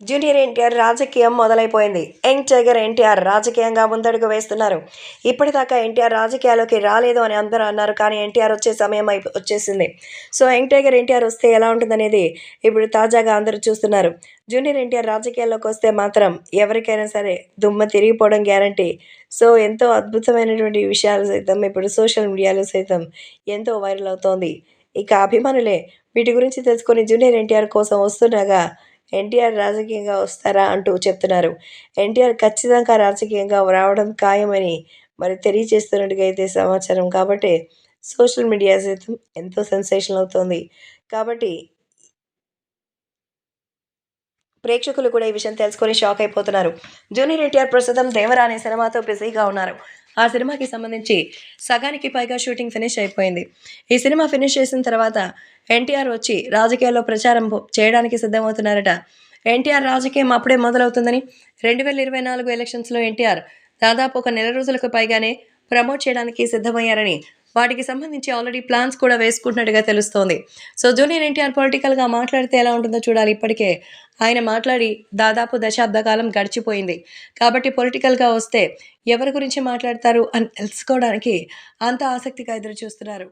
Junior NTR రాజకీయం మొదలైపోయింది. Young tiger NTR రాజకీయంగా ముందడుగు వేస్తున్నారు. ఇప్పటిదాకా ఎన్టీఆర్ రాజకీయాల్లోకి రాలేదు అని అందరూ అన్నారు కానీ ఎన్టీఆర్ వచ్చే సమయం అయి వచ్చేసింది. సో యంగ్ టైగర్ ఎన్టీఆర్ వస్తే ఎలా ఉంటుందనేది ఇప్పుడు తాజాగా అందరూ చూస్తున్నారు. జూనియర్ ఎన్టీఆర్ రాజకీయాల్లోకి వస్తే మాత్రం ఎవరికైనా సరే దుమ్మ తిరిగిపోవడం గ్యారంటీ. సో ఎంతో అద్భుతమైనటువంటి విషయాలు సైతం ఇప్పుడు సోషల్ మీడియాలో సైతం ఎంతో వైరల్ అవుతోంది. ఇక అభిమానులే వీటి గురించి తెలుసుకొని జూనియర్ ఎన్టీఆర్ కోసం వస్తుండగా ఎన్టీఆర్ రాజకీయంగా వస్తారా అంటూ చెప్తున్నారు. ఎన్టీఆర్ ఖచ్చితంగా రాజకీయంగా రావడం ఖాయమని మరి తెలియజేస్తున్నట్టుగా అయితే సమాచారం. కాబట్టి సోషల్ మీడియా సైతం ఎంతో సెన్సేషన్ అవుతోంది. కాబట్టి ప్రేక్షకులు కూడా ఈ విషయం తెలుసుకొని షాక్ అయిపోతున్నారు. జూనియర్ ఎన్టీఆర్ ప్రస్తుతం దేవరా అనే సినిమాతో బిజీగా ఉన్నారు. ఆ సినిమాకి సంబంధించి సగానికి పైగా షూటింగ్ ఫినిష్ అయిపోయింది. ఈ సినిమా ఫినిష్ చేసిన తర్వాత ఎన్టీఆర్ వచ్చి రాజకీయాల్లో ప్రచారం చేయడానికి సిద్ధమవుతున్నారట. ఎన్టీఆర్ రాజకీయం అప్పుడే మొదలవుతుందని రెండు వేల ఇరవై నాలుగు ఎలక్షన్స్లో ఎన్టీఆర్ దాదాపు ఒక నెల రోజులకు పైగానే ప్రమోట్ చేయడానికి సిద్ధమయ్యారని వాటికి సంబంధించి ఆల్రెడీ ప్లాన్స్ కూడా వేసుకుంటున్నట్టుగా తెలుస్తోంది. సో జూనియర్ ఎన్టీఆర్ పొలిటికల్గా మాట్లాడితే ఎలా ఉంటుందో చూడాలి. ఇప్పటికే ఆయన మాట్లాడి దాదాపు దశాబ్ద కాలం గడిచిపోయింది. కాబట్టి పొలిటికల్గా వస్తే ఎవరి గురించి మాట్లాడతారు అని తెలుసుకోవడానికి అంత ఆసక్తిగా ఎదురు చూస్తున్నారు